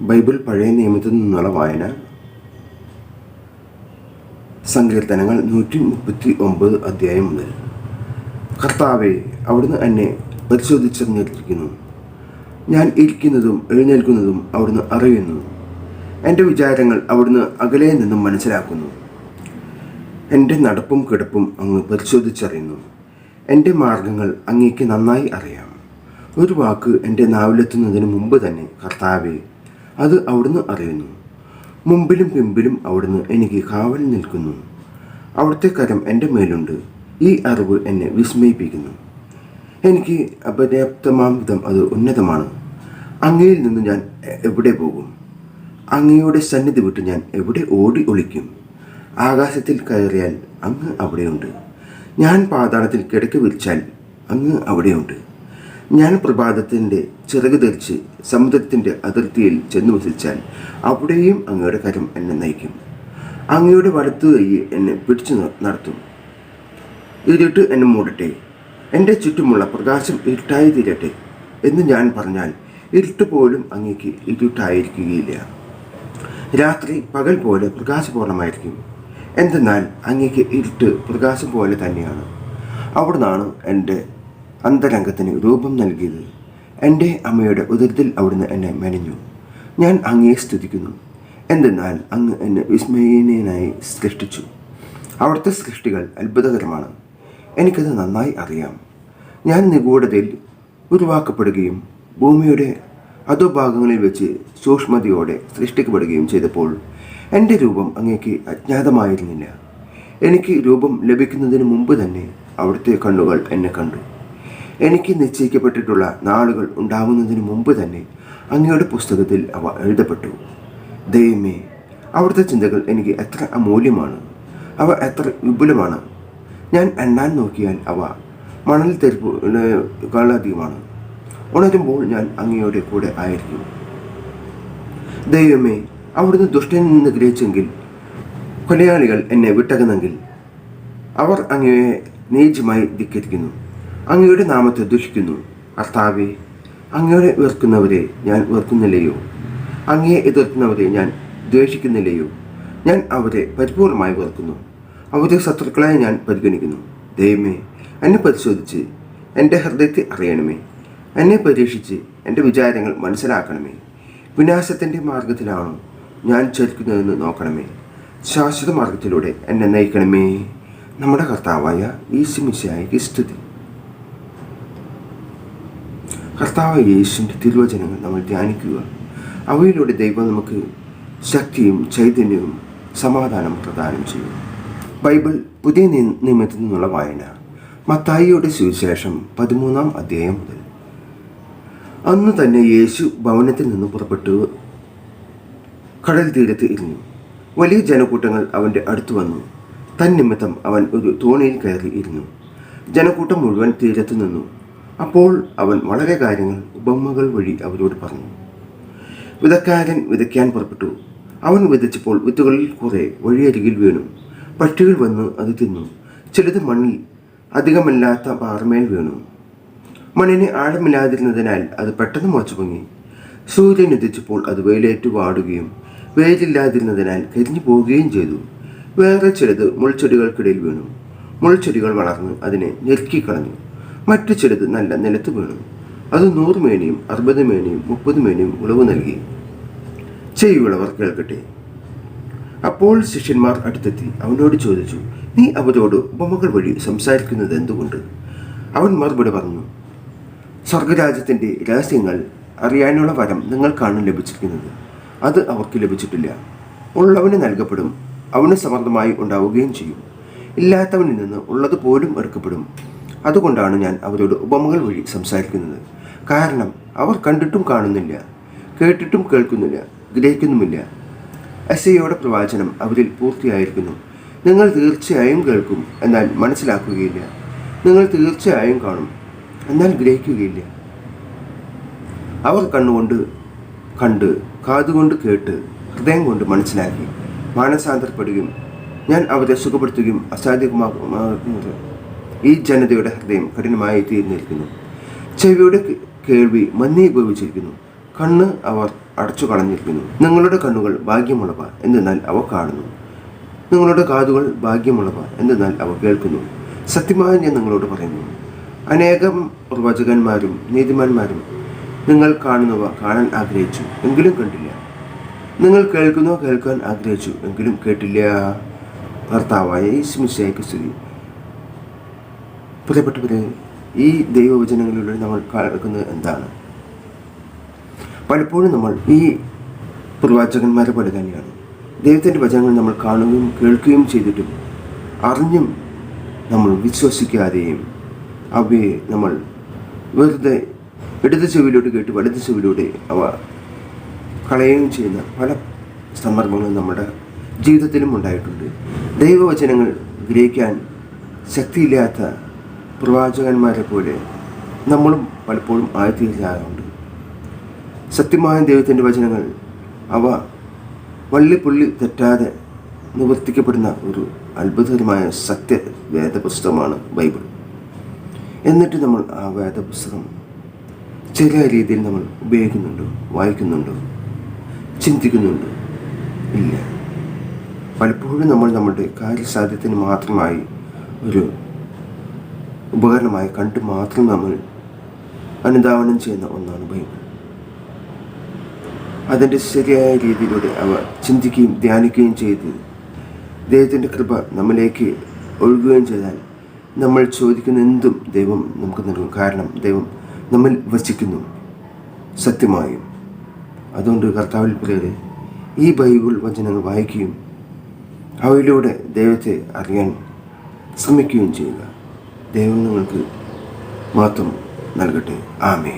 Bible പഴയ നിയമത്തിൽ നിന്നുള്ള വായന. സങ്കീർത്തനങ്ങൾ നൂറ്റി മുപ്പത്തി ഒമ്പത് അധ്യായം മുതൽ. കർത്താവെ അവിടുന്ന് എന്നെ പരിശോധിച്ചറിഞ്ഞിരിക്കുന്നു. ഞാൻ ഇരിക്കുന്നതും എഴുന്നേൽക്കുന്നതും അവിടുന്ന് അറിയുന്നു. എന്റെ വിചാരങ്ങൾ അവിടുന്ന് അകലെ നിന്നും മനസ്സിലാക്കുന്നു. എന്റെ നടപ്പും കിടപ്പും അങ്ങ് പരിശോധിച്ചറിയുന്നു. എന്റെ മാർഗങ്ങൾ അങ്ങേക്ക് നന്നായി അറിയാം. ഒരു വാക്ക് എന്റെ നാവിലെത്തുന്നതിന് മുമ്പ് തന്നെ കർത്താവെ അത് അവിടുന്ന് അറിയുന്നു. മുമ്പിലും പിമ്പിലും അവിടുന്ന് എനിക്ക് കാവൽ നിൽക്കുന്നു. അവിടുത്തെ കരം എന്റെ മേലുണ്ട്. ഈ അറിവ് എന്നെ വിസ്മയിപ്പിക്കുന്നു. എനിക്ക് അപര്യാപ്തമാം വിധം അത് ഉന്നതമാണ്. അങ്ങയിൽ നിന്ന് ഞാൻ എവിടെ പോകും? അങ്ങയുടെ സന്നിധി വിട്ട് ഞാൻ എവിടെ ഓടി ഒളിക്കും? ആകാശത്തിൽ കയറിയാൽ അങ്ങ് അവിടെയുണ്ട്. ഞാൻ പാതാളത്തിൽ കിടക്ക് വിരിച്ചാൽ അങ്ങ് അവിടെയുണ്ട്. ഞാൻ പ്രഭാതത്തിന്റെ ചിറക് ധരിച്ച് സമുദ്രത്തിന്റെ അതിർത്തിയിൽ ചെന്നു വസിച്ചാൽ അവിടെയും അങ്ങയുടെ കരം എന്നെ നയിക്കും. അങ്ങയുടെ വലത്തു കൈ എന്നെ പിടിച്ചു നടത്തും. ഇരുട്ട് എന്നെ മൂടട്ടെ. എന്റെ ചുറ്റുമുള്ള പ്രകാശം ഇരുട്ടായി തീരട്ടെ എന്ന് ഞാൻ പറഞ്ഞാൽ ഇരുട്ട് പോലും അങ്ങേക്ക് ഇരുട്ടായിരിക്കുകയില്ല. രാത്രി പകൽ പോലെ പ്രകാശപൂർണമായിരിക്കും. എന്തെന്നാൽ അങ്ങേക്ക് ഇരുട്ട് പ്രകാശം പോലെ തന്നെയാണ്. അവിടുന്നാണ് എന്റെ അന്തരംഗത്തിന് രൂപം നൽകിയത് എന്റെ അമ്മയുടെ ഉദരത്തിൽ അവിടുന്ന് എന്നെ മെനഞ്ഞു. ഞാൻ അങ്ങയെ സ്തുതിക്കുന്നു. എന്തെന്നാൽ അങ്ങ് എന്നെ വിസ്മയനായി സൃഷ്ടിച്ചു. അവിടുത്തെ സൃഷ്ടികൾ അത്ഭുതകരമാണ്. എനിക്കത് നന്നായി അറിയാം. ഞാൻ നിഗൂഢതയിൽ ഉരുവാക്കപ്പെടുകയും ഭൂമിയുടെ അധോഭാഗങ്ങളിൽ വെച്ച് സൂക്ഷ്മതയോടെ സൃഷ്ടിക്കപ്പെടുകയും ചെയ്തപ്പോൾ എന്റെ രൂപം അങ്ങേക്ക് അജ്ഞാതമായിരുന്നില്ല. എനിക്ക് രൂപം ലഭിക്കുന്നതിന് മുമ്പ് തന്നെ അവിടുത്തെ കണ്ണുകൾ എന്നെ കണ്ടു. എനിക്ക് നിശ്ചയിക്കപ്പെട്ടിട്ടുള്ള നാളുകൾ ഉണ്ടാകുന്നതിന് മുമ്പ് തന്നെ അങ്ങയുടെ പുസ്തകത്തിൽ അവ എഴുതപ്പെട്ടു. ദൈവമേ അവിടുത്തെ ചിന്തകൾ എനിക്ക് എത്ര അമൂല്യമാണ്. അവ എത്ര വിപുലമാണ്. ഞാൻ എണ്ണാൻ നോക്കിയാൽ അവ മണൽ തെരുപ്പുകളധികമാണ് ഉണരുമ്പോൾ ഞാൻ അങ്ങയുടെ കൂടെ ആയിരിക്കും. ദൈവമേ അവിടുന്ന് ദുഷ്ടനിൽ നിന്ന് ഗ്രഹിച്ചെങ്കിൽ കൊലയാളികൾ എന്നെ വിട്ടകുന്നെങ്കിൽ അവർ അങ്ങയെ നീചമായി ധിക്കരിക്കുന്നു. അങ്ങയുടെ നാമത്തെ ദുഷിക്കുന്നു. കർത്താവെ അങ്ങയുടെ വെറുക്കുന്നവരെ ഞാൻ വെറുക്കുന്നില്ലയോ? അങ്ങയെ എതിർക്കുന്നവരെ ഞാൻ ദ്വേഷിക്കുന്നില്ലയോ? ഞാൻ അവരെ പരിപൂർണമായി വെറുക്കുന്നു. അവരെ ശത്രുക്കളായി ഞാൻ പരിഗണിക്കുന്നു. ദൈവമേ എന്നെ പരിശോധിച്ച് എന്റെ ഹൃദയത്തെ അറിയണമേ. എന്നെ പരീക്ഷിച്ച് എന്റെ വിചാരങ്ങൾ മനസ്സിലാക്കണമേ. വിനാശത്തിന്റെ മാർഗത്തിലാണോ ഞാൻ ചരിക്കുന്നതെന്ന് നോക്കണമേ. ശാശ്വത മാർഗത്തിലൂടെ എന്നെ നയിക്കണമേ. നമ്മുടെ കർത്താവായ ഈശുമിശായിക്ക് സ്തുതി. കർത്താവ് യേശുവിന്റെ തിരുവചനങ്ങൾ നമ്മൾ ധ്യാനിക്കുക. അവയിലൂടെ ദൈവം നമുക്ക് ശക്തിയും ചൈതന്യവും സമാധാനം പ്രദാനം ചെയ്യും. ബൈബിൾ പുതിയ നിയമത്തിൽ നിന്നുള്ള വായന. മത്തായിയുടെ സുവിശേഷം പതിമൂന്നാം അധ്യായം മുതൽ. അന്ന് തന്നെ യേശു ഭവനത്തിൽ നിന്ന് പുറപ്പെട്ടു. കടൽ തീരത്ത് ഇരുന്നു. വലിയ ജനക്കൂട്ടങ്ങൾ അവന്റെ അടുത്ത് വന്നു. തന്നിമിത്തം അവൻ ഒരു തോണിയിൽ കയറി ഇരുന്നു. ജനക്കൂട്ടം മുഴുവൻ തീരത്ത് നിന്നു. അപ്പോൾ അവൻ വളരെ കാര്യങ്ങൾ ഉപമകൾ വഴി അവരോട് പറഞ്ഞു. വിതക്കാരൻ വിതയ്ക്കാൻ പുറപ്പെട്ടു. അവൻ വിതച്ചപ്പോൾ വിത്തുകളിൽ കുറെ വഴിയരികിൽ വീണു. പക്ഷികൾ വന്ന് അത് തിന്നു. ചിലത് മണ്ണിൽ അധികമല്ലാത്ത പാറമേൽ വീണു. മണ്ണിന് ആഴമില്ലാതിരുന്നതിനാൽ അത് പെട്ടെന്ന് മുളച്ചു പൊങ്ങി. സൂര്യൻ ഉദിച്ചപ്പോൾ അത് വെയിലേറ്റു വാടുകയും വെയിലില്ലാതിരുന്നതിനാൽ കരിഞ്ഞു പോവുകയും ചെയ്തു. വേറെ ചിലത് മുൾച്ചെടികൾക്കിടയിൽ വീണു. മുൾച്ചെടികൾ വളർന്ന് അതിനെ ഞെരുക്കിക്കളഞ്ഞു മറ്റു ചിലത് നല്ല നിലത്ത് വീണു. അത് നൂറ് മേനിയും അറുപത് മേനിയും മുപ്പത് മേനിയും ഉളവ് നൽകി. ചെയ്യുള്ളവർ കേൾക്കട്ടെ. അപ്പോൾ ശിഷ്യന്മാർ അടുത്തെത്തി. അവനോട് ചോദിച്ചു നീ അവരോട് ഉപമകൾ വഴി സംസാരിക്കുന്നത് എന്തുകൊണ്ട്? അവൻ മറുപടി പറഞ്ഞു സ്വർഗരാജ്യത്തിന്റെ രഹസ്യങ്ങൾ അറിയാനുള്ള വരം നിങ്ങൾക്കാണ് ലഭിച്ചിരിക്കുന്നത്. അത് അവർക്ക് ലഭിച്ചിട്ടില്ല. ഉള്ളവന് നൽകപ്പെടും. അവന് സമർത്ഥമായി ഉണ്ടാവുകയും ചെയ്യും. ഇല്ലാത്തവനിൽ നിന്ന് ഉള്ളത് പോലും എടുക്കപ്പെടും അതുകൊണ്ടാണ് ഞാൻ അവരോട് ഉപമകൾ വഴി സംസാരിക്കുന്നത്. കാരണം അവർ കണ്ടിട്ടും കാണുന്നില്ല കേട്ടിട്ടും കേൾക്കുന്നില്ല ഗ്രഹിക്കുന്നുമില്ല. എസ്ഐയുടെ പ്രവാചനം അവരിൽ പൂർത്തിയായിരിക്കുന്നു. നിങ്ങൾ തീർച്ചയായും കേൾക്കും എന്നാൽ മനസ്സിലാക്കുകയില്ല. നിങ്ങൾ തീർച്ചയായും കാണും എന്നാൽ ഗ്രഹിക്കുകയില്ല. അവർ കണ്ണുകൊണ്ട് കണ്ട് കാതുകൊണ്ട് കേട്ട് ഹൃദയം കൊണ്ട് മനസ്സിലാക്കി മാനസാന്തരപ്പെടുകയും ഞാൻ അവരെ സുഖപ്പെടുത്തുകയും അസാധ്യമാകുന്നത് ഈ ജനതയുടെ ഹൃദയം കഠിനമായി തീർന്നിരിക്കുന്നു. ചെവിയുടെ കേൾവി മന്ദീഭവിച്ചിരിക്കുന്നു കണ്ണ് അവർ അടച്ചു കളഞ്ഞിരിക്കുന്നു. നിങ്ങളുടെ കണ്ണുകൾ ഭാഗ്യമുള്ളവ എന്തെന്നാൽ അവ കാണുന്നു. നിങ്ങളുടെ കാതുകൾ ഭാഗ്യമുള്ളവ എന്തെന്നാൽ അവ കേൾക്കുന്നു. സത്യമായി ഞാൻ നിങ്ങളോട് പറയുന്നു. അനേകം പ്രവചകന്മാരും നീതിമാന്മാരും നിങ്ങൾ കാണുന്നവ കാണാൻ ആഗ്രഹിച്ചു എങ്കിലും കണ്ടില്ല. നിങ്ങൾ കേൾക്കുന്നവ കേൾക്കാൻ ആഗ്രഹിച്ചു എങ്കിലും കേട്ടില്ല. ഭർത്താവായ ഈശ്മിശയ്ക്ക് സ്തുതി. പ്രിയപ്പെട്ടവരെ ഈ ദൈവവചനങ്ങളിലൂടെ നമ്മൾ കേൾക്കുന്നത് എന്താണ്? പലപ്പോഴും നമ്മൾ ഈ പ്രവാചകന്മാരെ പോലെ തന്നെയാണ്. ദൈവത്തിന്റെ വചനങ്ങൾ നമ്മൾ കാണുകയും കേൾക്കുകയും ചെയ്തിട്ടും അറിഞ്ഞും നമ്മൾ വിശ്വസിക്കാതെയും അവയെ നമ്മൾ വെറുതെ ഇടത് ചെവിയിലൂടെ കേട്ട് വലത് ചെവിയിലൂടെ അവ കളയുകയും ചെയ്യുന്ന പല സന്ദർഭങ്ങളും നമ്മുടെ ജീവിതത്തിലും ഉണ്ടായിട്ടുണ്ട്. ദൈവവചനങ്ങൾ ഗ്രഹിക്കാൻ ശക്തിയില്ലാത്ത പ്രവാചകന്മാരെ പോലെ നമ്മളും പലപ്പോഴും ആയിത്തീരാറുണ്ട് സത്യമായ ദൈവത്തിന്റെ വചനങ്ങൾ അവ വള്ളിപ്പുള്ളി തെറ്റാതെ നിവർത്തിക്കപ്പെടുന്ന ഒരു അത്ഭുതകരമായ സത്യ വേദപുസ്തകമാണ് ബൈബിൾ. എന്നിട്ട് നമ്മൾ ആ വേദപുസ്തകം ചെറിയ രീതിയിൽ നമ്മൾ ഉപയോഗിക്കുന്നുണ്ടോ വായിക്കുന്നുണ്ടോ ചിന്തിക്കുന്നുണ്ടോ? ഇല്ല. പലപ്പോഴും നമ്മൾ നമ്മുടെ കാര്യസാധ്യത്തിന് മാത്രമായി ഒരു ഉപകരണമായി കണ്ടു മാത്രം നമ്മൾ അനുധാവനം ചെയ്യുന്ന ഒന്നാണ് ബൈബിൾ. അതിന്റെ ശരിയായ രീതിയിലൂടെ അവ ചിന്തിക്കുകയും ധ്യാനിക്കുകയും ചെയ്ത് ദൈവത്തിന്റെ കൃപ നമ്മിലേക്ക് ഒഴുകുകയും ചെയ്താൽ നമ്മൾ ചോദിക്കുന്ന എന്തും ദൈവം നമുക്ക് നൽകും. കാരണം ദൈവം നമ്മൾ വസിക്കുന്നു. സത്യമായും. അതുകൊണ്ട് കർത്താവിൽ പിള്ളേരെ ഈ ബൈബിൾ വചനങ്ങൾ വായിക്കുകയും അവയിലൂടെ ദൈവത്തെ അറിയാൻ ശ്രമിക്കുകയും ചെയ്യുക. ദൈവം നിങ്ങൾക്ക് മാത്രം നൽകട്ടെ. ആമേ